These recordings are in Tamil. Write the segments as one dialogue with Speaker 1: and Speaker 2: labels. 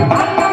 Speaker 1: ¡Anda!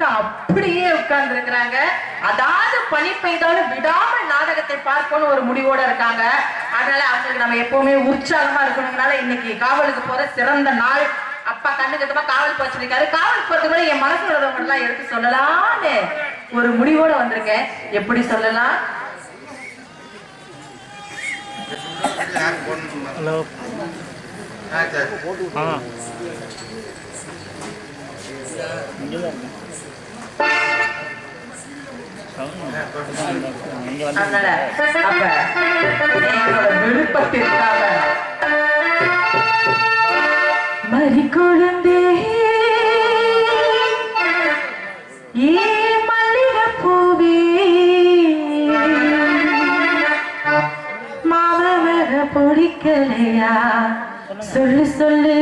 Speaker 1: போட்டு அப்படியே உட்கார்ந்து இருக்கிறாங்க அதாவது பனி பெய்தாலும் விடாமல் நாடகத்தை பார்க்கணும் ஒரு முடிவோட இருக்காங்க. அதனால அவங்களுக்கு நம்ம எப்பவுமே உற்சாகமா இருக்கணும்னால இன்னைக்கு காவலுக்கு போற சிறந்த நாள். அப்பா கண்ணு கட்டமா காவல் போச்சிருக்காரு காவல் போறது கூட என் மனசுல உள்ளவங்க எல்லாம் எடுத்து சொல்லலாம்னு ஒரு முடிவோட வந்திருக்கேன். எப்படி சொல்லலாம்?
Speaker 2: ஹலோ. ஆ. சார்.
Speaker 1: அதனால அப்ப என்னோட விருப்பத்திற்காக மறி குழந்தே ஏ மல்லிக பொடிக்கலையா சொல்லு சொல்லு.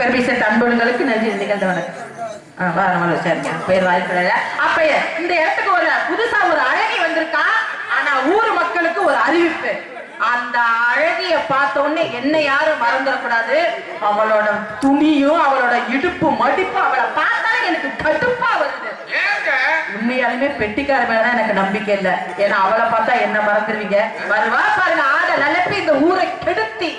Speaker 1: பெர்மிஷன் அன்பர்களுக்கு நன்றி நிகழ்ந்த வணக்கம். இந்த இடத்துக்கு ஒரு புதுசா ஒரு அழகி வந்திருக்கா? ஆனா ஊர் மக்களுக்கு ஒரு அறிவிப்பு.
Speaker 2: அந்த அழகிய பார்த்த உடனே என்ன யாரும் மறந்துடக்கூடாது. அவளோட துணியும் அவளோட இடுப்பு மடிப்பு அவளை பார்த்தாலே எனக்கு கடுப்பா வருது. உண்மையாலுமே பெட்டிக்கார மேலதான் எனக்கு நம்பிக்கை இல்லை. ஏன்னா அவளை பார்த்தா என்ன மறந்துருவீங்க? வருவா பாருங்க ஆட நிலப்பி இந்த ஊரை கெடுத்தி.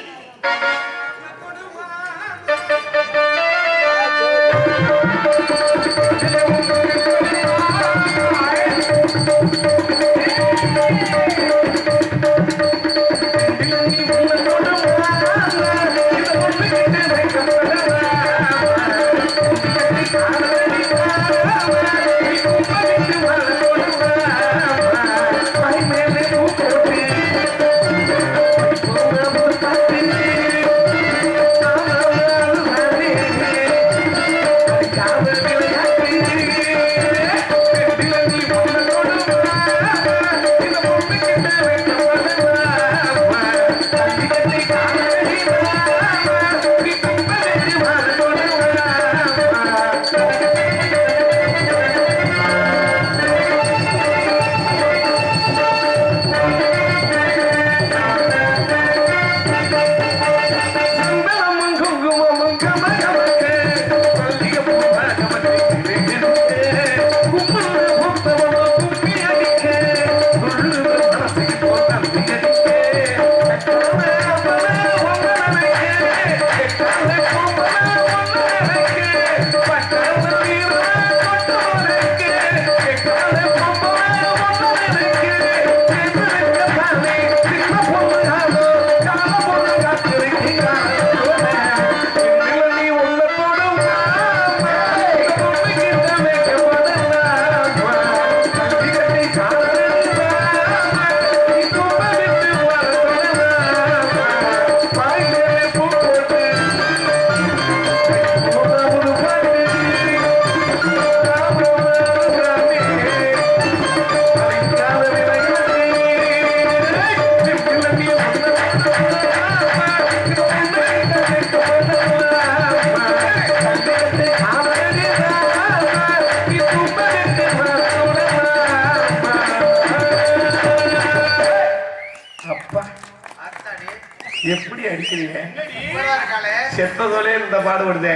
Speaker 3: செத்ததோலே இந்த பாடுபடுதே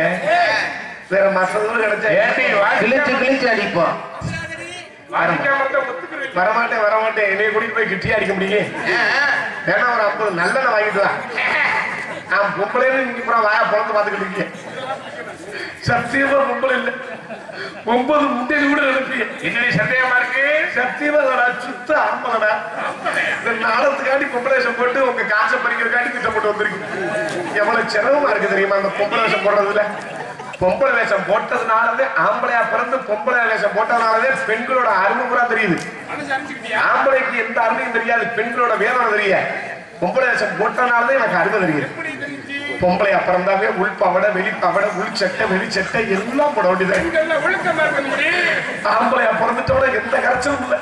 Speaker 3: வேற மசதோடு கிடைச்சா
Speaker 4: வா-
Speaker 3: கிழிச்சு கிழிச்சு அடிப்போம். வரமாட்டேன் வரமாட்டேன். என்னைய கூட்டிட்டு போய் கிட்டியா அடிக்க முடியும் வேணா ஒரு ஐம்பது நல்லெண்ணெய் வாங்கிட்டு வா. நான் பொம்பளைன்னு நீங்க பூரா வாயா பிறந்து பார்த்துக்கிட்டு இருக்கீங்க சத்தியமா பொம்பளை இல்லை. ஒன்பது முட்டையில் கூட நினைப்பீங்க
Speaker 4: என்னடி சந்தேகமா இருக்கு?
Speaker 3: சத்தியமா அதோட சுத்த ஆம்பளடா இந்த நாடகத்துக்காண்டி பொம்பளை வேஷம் போட்டு உங்க காசை பறிக்கிறதுக்காண்டி திட்டப்பட்டு வந்திருக்கு. எவ்வளவு சிரமமா இருக்கு தெரியுமா அந்த பொம்பளை வேஷம் போடுறதுல? பொம்பளை வேஷம் போட்டதுனாலவே ஆம்பளையா பிறந்து பொம்பளை வேஷம் போட்டதுனாலவே பெண்களோட அருமை பூரா தெரியுது. ஆம்பளைக்கு எந்த அருமையும் தெரியாது பெண்களோட வேதனை தெரிய பொம்பளை வேஷம் போட்டனாலதான் எனக்கு அருமை தெரியுது. பொம்பளை அப்புறம் தாவே உள் பவடை வெளி பவடை உள் சட்டை வெளி சட்டை எல்லாம் போட வேண்டியது ஆம்பளையா பிறந்துட்டோட எந்த கரைச்சலும் இல்ல.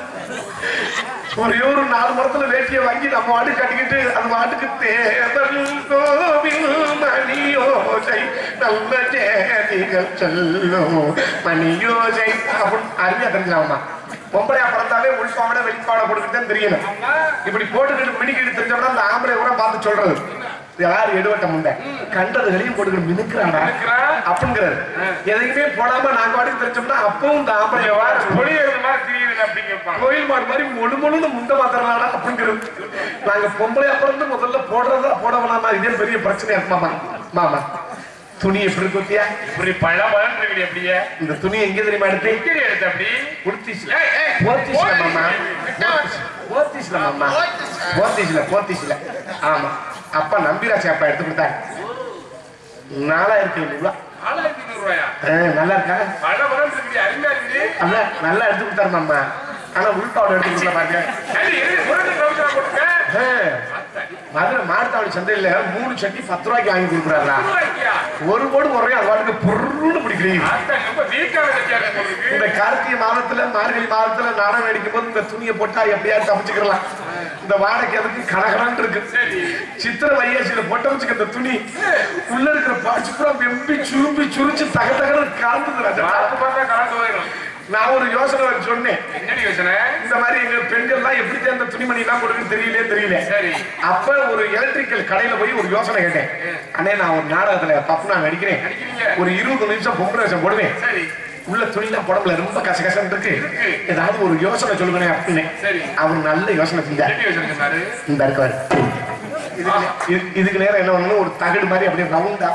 Speaker 3: ஒரே ஒரு நாலு மரத்துல வேட்டியை வாங்கி நம்ம வாட்டு கட்டிக்கிட்டு அந்த வாட்டுக்கு தேவல் கோவில் மணியோசை நல்ல தேதிகள் சொல்லும் மணியோசை அப்படின்னு அருமையா தெரிஞ்சாமா பொம்பளையா பிறந்தாவே உள்பாவடை வெளிப்பாவடை போட்டுக்கிட்டு தெரியணும். இப்படி போட்டுக்கிட்டு மினிக்கிட்டு தெரிஞ்சோம்னா அந்த ஆம்பளை கூட பார்த்து சொல்றது. யார் எடுவட்ட முண்டை? கண்டதுகளையும் போட்டுக்கிட்டு மினுக்கிறாடா அப்படிங்கிறாரு எதையுமே போடாம நாங்க வாட்டுக்கு தெரிஞ்சோம்னா அப்பவும்
Speaker 4: அப்படிங்கப்பா
Speaker 3: கோயில் மாடு மாதிரி மொழு மொழுன்னு முண்டை மாத்திரலாடா அப்படிங்கிறது நாங்க பொம்பளையா பிறந்து முதல்ல போடுறதா போட வேணாமா இதே பெரிய பிரச்சனையா இருக்கு மாமா. துணி எப்படி இருக்கு பாத்தியா?
Speaker 4: இப்படி பழ பழம் அப்படியே.
Speaker 3: இந்த துணி எங்க தெரியுமா எடுத்து
Speaker 4: எடுத்த அப்படி?
Speaker 3: மாமா.
Speaker 4: போத்திஸ்.
Speaker 3: போத்திஸ்ல மாமா. போத்திஸ்ல போத்திஸ்ல. ஆமா. அப்பா நம்பிராசி அப்பா எடுத்து கொடுத்தாரு. நாலாயிரத்தி ஐநூறு ரூபா
Speaker 4: ஆளாயிரத்தி ஐநூறு ரூபாயா
Speaker 3: ஆ, நல்லா இருக்கா? நல்லா எடுத்து கொடுத்தாரு மாமா. ஆனா உள்பாவோட எடுத்து கொடுக்கல பாருங்க. மதுரை மாடுத்தாவடி சந்தையில மூணு சட்டி பத்து ரூபாய்க்கு வாங்கி கொடுக்குறாரா
Speaker 4: ரூபாய்க்கியா
Speaker 3: ஒரு போடு முறையும் அது பாட்டுக்கு பொருள்னு பிடிக்கிறீங்க. இந்த கார்த்திகை மாதத்துல மார்கழி மாதத்துல நாடகம் அடிக்கும் போது இந்த துணியை போட்டா எப்படியாவது தப்பிச்சுக்கலாம் இந்த வாடகை அதுக்கு கனகலன்னு இருக்கு. சித்திர வையாசியில போட்ட வச்சுக்க இந்த துணி. உள்ள இருக்கிற பாச்சு பூரா வெம்பி சுரும்பி சுரிச்சு தக
Speaker 4: பார்த்தா கலந்து
Speaker 3: நான் ஒரு யோசனை சொன்னேன்.
Speaker 4: என்னடி யோசனை?
Speaker 3: இந்த மாதிரி எங்க பெண்கள்லாம் எப்படி அந்த துணிமணி எல்லாம் போடுறதுன்னு தெரியல. தெரியல. அப்ப ஒரு எலக்ட்ரிக்கல் கடையில போய் ஒரு யோசனை கேட்டேன். அண்ணே நான் ஒரு நாடகத்துல பப்பு நான் நடிக்கிறேன். ஒரு இருபது நிமிஷம் பொம்பளை வேஷம் போடுவேன். உள்ள துணிலாம் புடம்புல ரொம்ப கசகசன்னு இருக்கு. ஏதாவது ஒரு யோசனை சொல்லுங்க அப்படின்னு. அவர் நல்ல யோசனை செஞ்சார். இந்த இருக்காரு. இதுக்கு இது- இதுக்கு நேரம் என்ன பண்ணணும்? ஒரு தகடு மாதிரி அப்படியே ரவுண்டா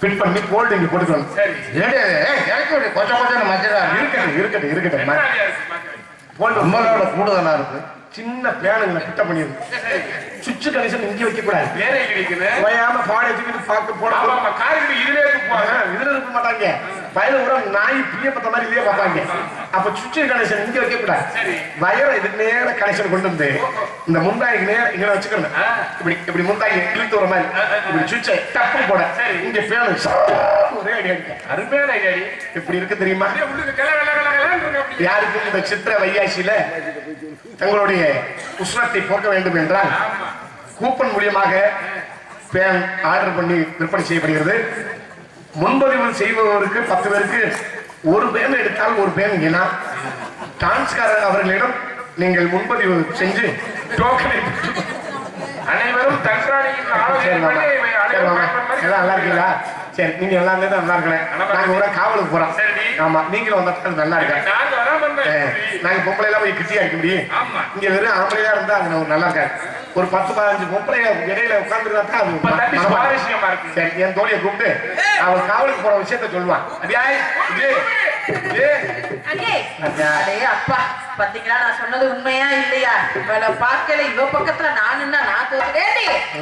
Speaker 3: ஃபிட் பண்ணி போல்டு இங்க போட்டுக்கணும்.
Speaker 2: மச்சரா
Speaker 3: இருக்கட்டும் இருக்கட்டும் இருக்கட்டும்.
Speaker 4: என்ன
Speaker 3: ம-
Speaker 4: ஐடியா இருக்கு?
Speaker 2: நம்மளோட
Speaker 3: சின்ன பேனுங்களை கிட்ட பண்ணிருக்கு சுவிட்ச் கனெக்ஷன் இங்க வைக்க கூடாது
Speaker 4: வேற எங்க இருக்குது
Speaker 3: ஓயாம பாடி வச்சுக்கிட்டு பார்த்து போட
Speaker 4: ஆமா ஆமா காருக்கு
Speaker 3: இதுல இருக்க மாட்டாங்க. வயல கூட நாய் பிய பத்த மாதிரி இதே பார்ப்பாங்க. அப்ப சுவிட்ச் கனெக்ஷன் இங்க வைக்க கூடாது
Speaker 4: சரி.
Speaker 3: வயரை இதுக்கு நேர கனெக்ஷன் கொண்டு வந்து இந்த முந்தாய்க்கு நேர இங்க வச்சுக்கணும். இப்படி இப்படி முந்தாய் இழுத்து வர மாதிரி. இப்படி சுவிட்சை டப்பு போட. இங்க பேனு ஒரே அடிக்க
Speaker 4: அருமையான ஐடியாடி
Speaker 3: இப்படி இருக்கு தெரியுமா? யாருக்கும் இந்த சித்திர வையாசியில தங்களுடைய உஷ்ணத்தை போக்க வேண்டும் என்றால் கூப்பன் மூலியமாக பேன் ஆர்டர் பண்ணி விற்பனை செய்யப்படுகிறது. முன்பதிவு செய்பவருக்கு பத்து பேருக்கு ஒரு பேன் எடுத்தால் ஒரு பேன் இனா டான்ஸ்காரர் அவர்களிடம் நீங்கள் முன்பதிவு செஞ்சு டோக்கனை
Speaker 4: அனைவரும் தன்றாணியின்
Speaker 3: நல்லா இருக்கீங்களா? சரி நீங்க எல்லாம் இருந்தா நல்லா இருக்கல நாங்க ஒரு காவலுக்கு போறோம்.
Speaker 4: சரி.
Speaker 3: ஆமா நீங்களும் வந்தா நல்லா இருக்கேன்
Speaker 4: நாங்க
Speaker 3: பொம்பளை எல்லாம் போய் கிட்டியா இருக்க முடியும்?
Speaker 4: ஆமா.
Speaker 3: இங்க வெறும் ஆம்பளையா இருந்தா அது நல்லா இருக்காது. ஒரு பத்து பதினஞ்சு பொம்பளை இடையில உட்கார்ந்துருந்தா தான் அது
Speaker 4: சுவாரஸ்யமா இருக்கு.
Speaker 3: சரி என் தோழியை கூப்பிட்டு அவன் காவலுக்கு போற விஷயத்த சொல்லுவான்
Speaker 1: அப்பா பாத்தீங்களா? நான் சொன்னது உண்மையா இல்லையா? இவள பார்க்கல இவ பக்கத்துல நான் நின்னா நான்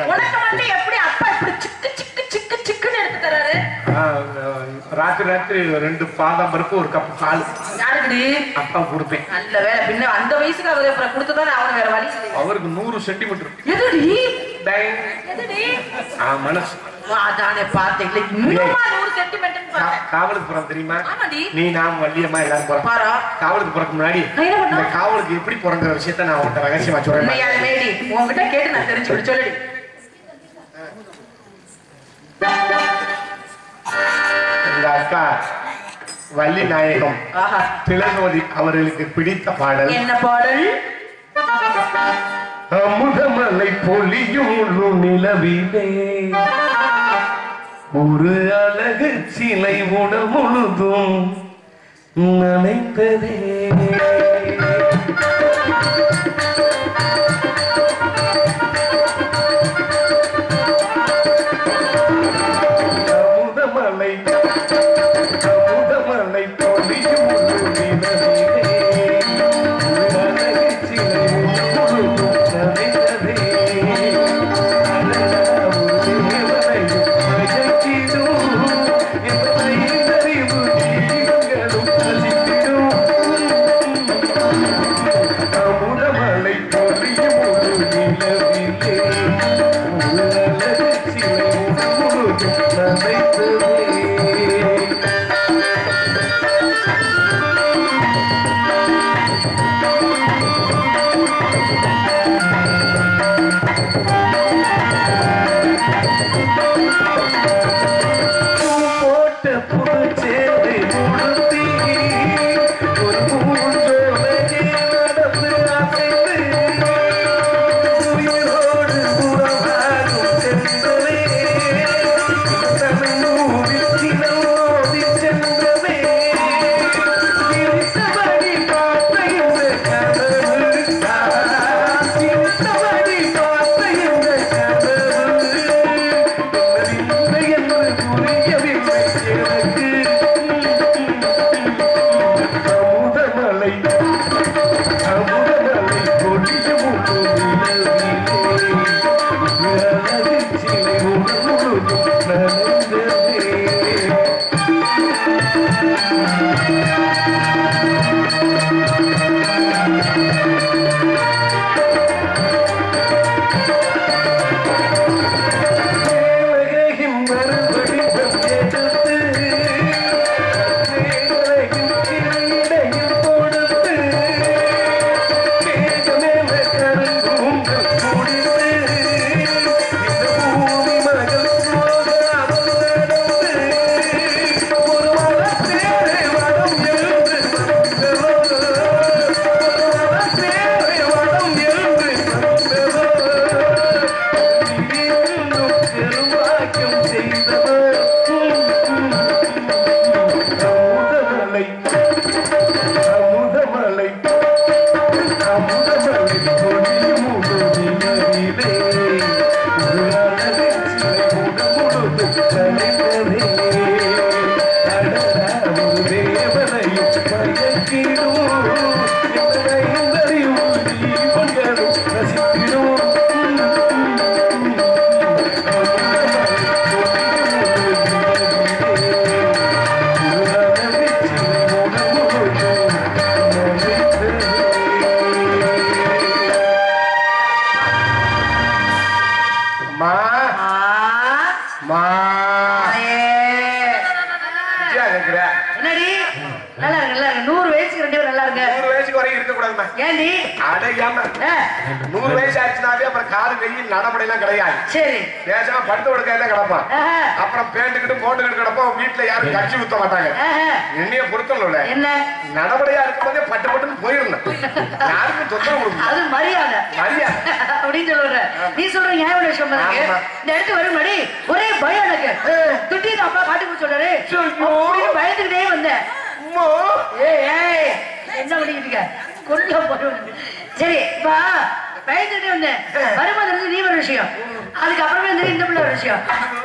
Speaker 1: உனக்கு மட்டும் எப்படி அப்பா இப்படி சிக்கு சிக்கு தராரு?
Speaker 3: ராத்திரி ராத்திரி ரெண்டு பாதாம் பருப்பு ஒரு கப் பால்.
Speaker 1: யாருக்குடி?
Speaker 3: அப்பா கொடுப்பேன்
Speaker 1: நல்ல வேலை. பின்ன அந்த வயசுக்கு அவரு அப்புறம் கொடுத்துதானே அவனு வேற வழி.
Speaker 3: அவருக்கு நூறு சென்டிமீட்டர்
Speaker 1: எதுடி?
Speaker 3: டைம்.
Speaker 1: எதுடி?
Speaker 3: ஆ, மனசு.
Speaker 1: அதானே இன்னுமா நூறு பார்த்தேன்.
Speaker 3: காவலுக்கு போறோம் தெரியுமா? நீ நான் வள்ளியம்மா எல்லாரும் போறோம். காவலுக்கு போறதுக்கு முன்னாடி? இந்த காவலுக்கு எப்படி போறங்கிற விஷயத்த நான் உன்கிட்ட ரகசியமா சொல்றேன்.
Speaker 1: உன்கிட்ட கேட்டு நான் தெரிஞ்சுக்கிட்டு சொல்லுடி.
Speaker 3: அக்கா வள்ளி நாயகம்
Speaker 1: ஆஹா.
Speaker 3: திலகவதி அவர்களுக்கு பிடித்த பாடல்.
Speaker 1: என்ன பாடல்?
Speaker 3: அமுதமலை பொழியும் நிலவிலே ஒரு அழகு சிலை உடல் முழுதும் நனைந்ததே É.
Speaker 5: ಬಿಡುವ
Speaker 3: அடையாம நூறு வயசு ஆச்சுனாவே அப்புறம் காது கை நடப்படையெல்லாம் கிடையாது.
Speaker 5: சரி.
Speaker 3: பேசாம படுத்த விடுக்க கிடப்பான். அப்புறம் பேண்டுக்கிட்டு போட்டுக்கிட்டு கிடப்போம். வீட்டுல யாரும் கட்சி ஊத்த மாட்டாங்க.
Speaker 5: ஆஹா.
Speaker 3: என்னைய பொறுத்தல
Speaker 5: என்ன?
Speaker 3: நடபடியா இருக்கும்போதே பட்டு பட்டுன்னு போயிடணும். யாருக்கும் தொந்தரவு
Speaker 5: அது மரியாதை.
Speaker 3: மரியாதை.
Speaker 5: அப்படின்னு சொல்லுற நீ சொல்ற நியாயமான விஷயம் எனக்கு
Speaker 3: ஆமா.
Speaker 5: இந்த இடத்துக்கு வரும் மடி ஒரே பயம் எனக்கு. துட்டி அப்பா காட்டி போய் சொல்றாரு. பயந்துக்கிட்டே வந்தேன். என்ன பண்ணிக்கிட்டு இருக்க? கொண்டு போடுவேன் சரி வா. பயந்துட்டே வந்தேன். வரும்போது இருந்து நீ ஒரு விஷயம். அதுக்கப்புறமே இருந்து இந்த பிள்ளை ஒரு விஷயம்.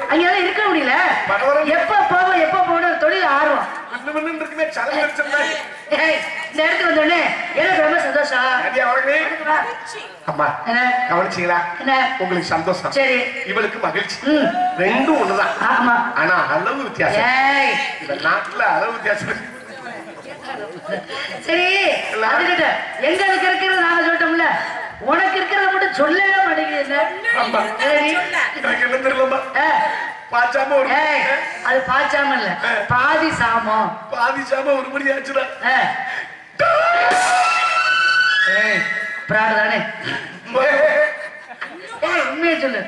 Speaker 5: அங்கெல்லாம் இருக்க முடியல. எப்ப போவோம் எப்ப போகணும் தொழில் ஆர்வம். இந்த இடத்துக்கு வந்தோடனே எனக்கு ரொம்ப சந்தோஷம்.
Speaker 3: அம்மா கவனிச்சீங்களா?
Speaker 5: என்ன?
Speaker 3: உங்களுக்கு சந்தோஷம்.
Speaker 5: சரி.
Speaker 3: இவளுக்கு மகிழ்ச்சி. ரெண்டும் ஒண்ணுதான்.
Speaker 5: ஆமா.
Speaker 3: ஆனா அளவு வித்தியாசம். நாட்டுல அளவு வித்தியாசம்.
Speaker 5: சரி அதுகிட்ட எங்க எனக்கு இருக்கிறது நாங்க சொல்லிட்டோம்ல? உனக்கு இருக்கிறத மட்டும் சொல்லவே மாட்டேங்குது
Speaker 3: பாச்சாம ஒரு
Speaker 5: அது பாச்சாம இல்ல. பாதி சாமம்.
Speaker 3: பாதிச்சாம ஒரு மணி ஆச்சுடா.
Speaker 5: பிராடு தானே உண்மையை சொல்லு.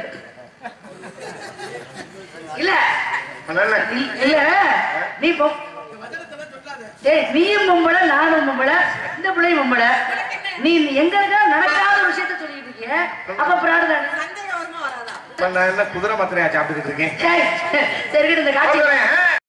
Speaker 5: இல்ல. இல்ல. நீ பொ- ஏய் நீயும் பொம்பளை நானும் பொம்பளை இந்த பிள்ளையும் பொம்பளை. நீ எங்களுக்கு நடக்காத ஒரு விஷயத்த சொல்லிட்டு இருக்கிய. அப்ப பிராடு தானே?
Speaker 3: நான் என்ன குதிரை மாத்திரையா சாப்பிட்டுக்கிட்டு இருக்கேன்?
Speaker 5: ஏய், சரி இந்த காட்சி.